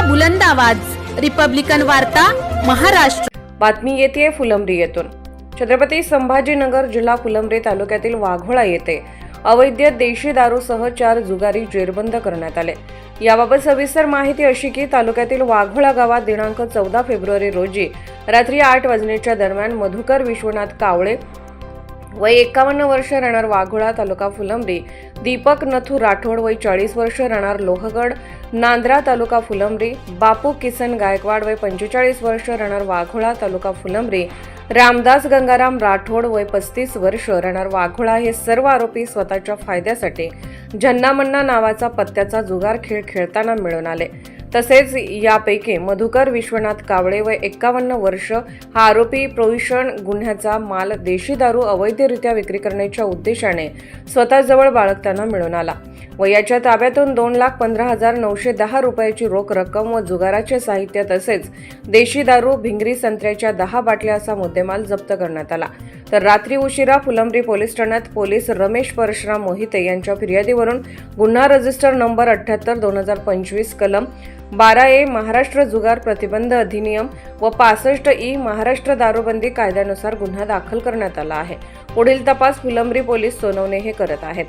ऐका बुलंद आवाज. रिपब्लिकन वार्ता महाराष्ट्र. बातमी येते फुलंब्री येथून छत्रपती संभाजीनगर जिल्हा फुलंब्री तालुक्यातील वाघोळा येथे अवैध देशी दारूसह चार जुगारी जेरबंद करण्यात आले. याबाबत सविस्तर माहिती अशी की तालुक्यातील वाघोळा गावात दिनांक चौदा फेब्रुवारी रोजी रात्री आठ वाजण्याच्या दरम्यान मधुकर विश्वनाथ कावळे वय एकावन्न वर्ष राहणार वाघोळा तालुका फुलंब्री. दीपक नथू राठोड वय चाळीस वर्ष राहणार लोहगड नांद्रा तालुका फुलंब्री. बापू किसन गायकवाड वय पंचेचाळीस वर्ष राहणार वाघोळा तालुका फुलंब्री. रामदास गंगाराम राठोड वय पस्तीस वर्ष राहणार वाघोळा हे सर्व आरोपी स्वतःच्या फायद्यासाठी जन्नामन्ना नावाचा पत्त्याचा जुगार खेळ खेळताना मिळून आले. तसेच यापैकी मधुकर विश्वनाथ कावळे व एक्कावन्न वर्ष हा आरोपी प्रोविशन गुन्ह्याचा माल देशी दारू अवैधरित्या विक्री करण्याच्या उद्देशाने स्वतःजवळ बाळगताना मिळून आला व याच्या ताब्यातून दोन लाख पंधरा हजार नऊशे दहा रुपयाची रोख रक्कम व जुगाराचे साहित्य तसेच देशी दारू भिंगरी संत्र्याच्या दहा बाटल्या असा मुद्देमाल जप्त करण्यात आला. तर रात्री उशिरा फुलंब्री पोलीस ठाण्यात पोलीस रमेश परशुराम मोहिते यांच्या फिर्यादीवरून गुन्हा रजिस्टर नंबर अठ्ठ्याहत्तर दोन हजार पंचवीस कलम बारा ए महाराष्ट्र जुगार प्रतिबंध अधिनियम व पासष्ट ई महाराष्ट्र दारूबंदी कायद्यानुसार गुन्हा दाखल करण्यात आला आहे. पुढील तपास फुलंब्री पोलीस सोनवणे हे करत आहेत.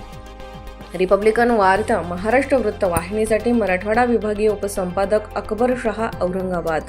रिपब्लिकन वार्ता महाराष्ट्र वृत्त वाहिनीसाठी मराठवाडा विभागीय उपसंपादक अकबर शहा औरंगाबाद.